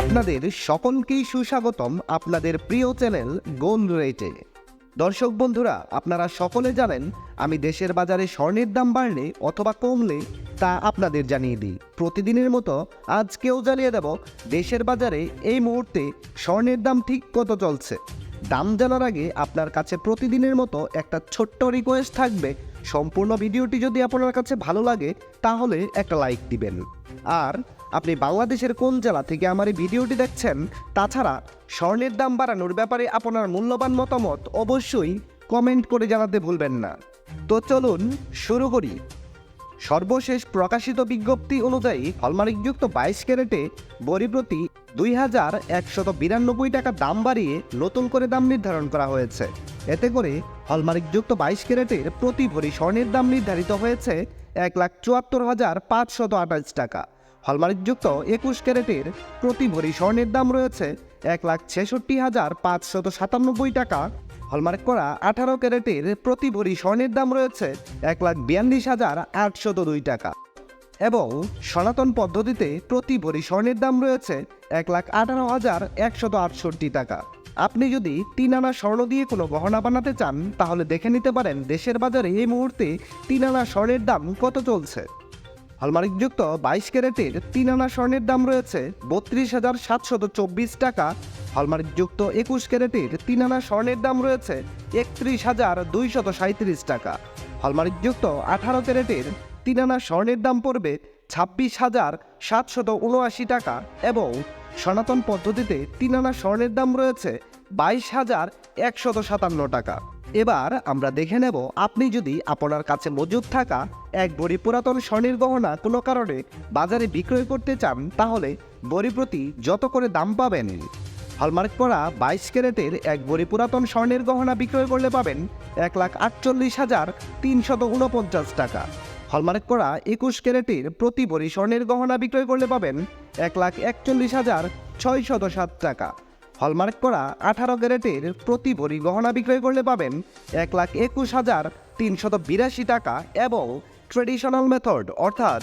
আপনাদের সকলকেই সুস্বাগতম আপনাদের প্রিয় চ্যানেল গোল্ড রেটে। দর্শক বন্ধুরা, আপনারা সকলে জানেন, আমি দেশের বাজারে স্বর্ণের দাম বাড়লে অথবা কমলে তা আপনাদের জানিয়ে দিই। প্রতিদিনের মতো আজকেও জানিয়ে দেব, দেশের বাজারে এই মুহূর্তে স্বর্ণের দাম ঠিক কত চলছে। দাম জানার আগে আপনার কাছে প্রতিদিনের মতো একটা ছোট্ট রিকোয়েস্ট থাকবে সম্পূর্ণ ভিডিওটি যদি আপনার কাছে ভালো লাগে, তাহলে একটা লাইক দিবেন। আর আপনি বাংলাদেশের কোন জেলা থেকে আমার এই ভিডিওটি দেখছেন, তাছাড়া স্বর্ণের দাম বাড়ানোর ব্যাপারে আপনার মূল্যবান মতামত অবশ্যই কমেন্ট করে জানাতে ভুলবেন না। তো চলুন শুরু করি। সর্বশেষ প্রকাশিত বিজ্ঞপ্তি অনুযায়ী হলমার্কযুক্ত বাইশ ক্যারেটে বড়ি প্রতি দুই হাজার একশত বিরানব্বই টাকা দাম বাড়িয়ে নতুন করে দাম নির্ধারণ করা হয়েছে। এতে করে হলমার্কযুক্ত বাইশ ক্যারেটের প্রতি ভরি স্বর্ণের দাম নির্ধারিত হয়েছে এক লাখ চুয়াত্তর হাজার পাঁচশত আঠাশ টাকা। হলমার্কযুক্ত একুশ ক্যারেটের প্রতি ভরি স্বর্ণের দাম রয়েছে এক লাখ ছেষট্টি হাজার পাঁচশত সাতানব্বই টাকা। হলমার্ক করা আঠারো ক্যারেটের প্রতি ভরি স্বর্ণের দাম রয়েছে এক লাখ বিয়াল্লিশ হাজার আটশত দুই টাকা। এবং সনাতন পদ্ধতিতে প্রতি ভরি স্বর্ণের দাম রয়েছে এক লাখ আঠারো হাজার একশত আটষট্টি টাকা। আপনি যদি তিন আনা স্বর্ণ দিয়ে কোনো গহনা বানাতে চান, তাহলে দেখে নিতে পারেন দেশের বাজারে এই মুহূর্তে তিন আনা স্বর্ণের দাম কত চলছে। হলমার্কযুক্ত বাইশ ক্যারেটের তিন আনা স্বর্ণের দাম রয়েছে বত্রিশ হাজার সাতশত চব্বিশ টাকা হলমার্কযুক্ত একুশ ক্যারেটের তিন আনা স্বর্ণের দাম রয়েছে একত্রিশ হাজার দুইশত সাঁত্রিশ টাকা। হলমার্কযুক্ত আঠারো ক্যারেটের তিন আনা স্বর্ণের দাম পড়বে ছাব্বিশ হাজার সাতশত উনআশি টাকা এবং সনাতন পদ্ধতিতে তিন আনা স্বর্ণের দাম রয়েছে বাইশ হাজার একশত সাতান্ন টাকা। এবার আমরা দেখে নেব আপনি যদি আপনার কাছে মজুদ থাকা এক বড়ি পুরাতন স্বর্ণের গহনা কোনো কারণে বাজারে বিক্রয় করতে চান, তাহলে বড়ি প্রতি যত করে দাম পাবেন? হলমার্ক করা বাইশ ক্যারেটের এক বড়ি পুরাতন স্বর্ণের গহনা বিক্রয় করলে পাবেন এক লাখ আটচল্লিশ হাজার তিনশত উনপঞ্চাশ টাকা। হলমার্ক করা একুশ ক্যারেটের প্রতি ভরি স্বর্ণের গহনা বিক্রয় করলে পাবেন এক লাখ একচল্লিশ হাজার ছয়শত সাত টাকা। হলমার্ক করা আঠারো ক্যারেটের প্রতি ভরি গহনা বিক্রয় করলে পাবেন এক লাখ একুশ হাজার তিনশত বিরাশি টাকা এবং ট্রেডিশনাল মেথড, অর্থাৎ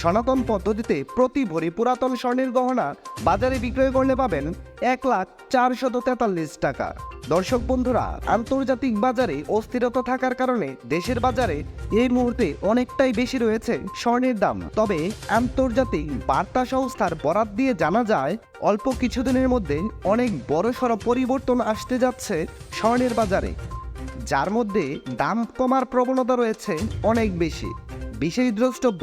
সনাতন পদ্ধতিতে প্রতি ভরি পুরাতন স্বর্ণের গহনা বাজারে বিক্রয় করলে পাবেন এক লাখ চারশত তেতাল্লিশ টাকা। দর্শক বন্ধুরা, আন্তর্জাতিক বাজারে অস্থিরতা থাকার কারণে দেশের বাজারে এই মুহূর্তে অনেকটাই বেশি রয়েছে স্বর্ণের দাম। তবে আন্তর্জাতিক বার্তা সংস্থার বরাত দিয়ে জানা যায়, অল্প কিছুদিনের মধ্যে অনেক বড়সড় পরিবর্তন আসতে যাচ্ছে স্বর্ণের বাজারে। যার মধ্যে দাম কমার প্রবণতা রয়েছে অনেক বেশি। বিশেষ দ্রষ্টব্য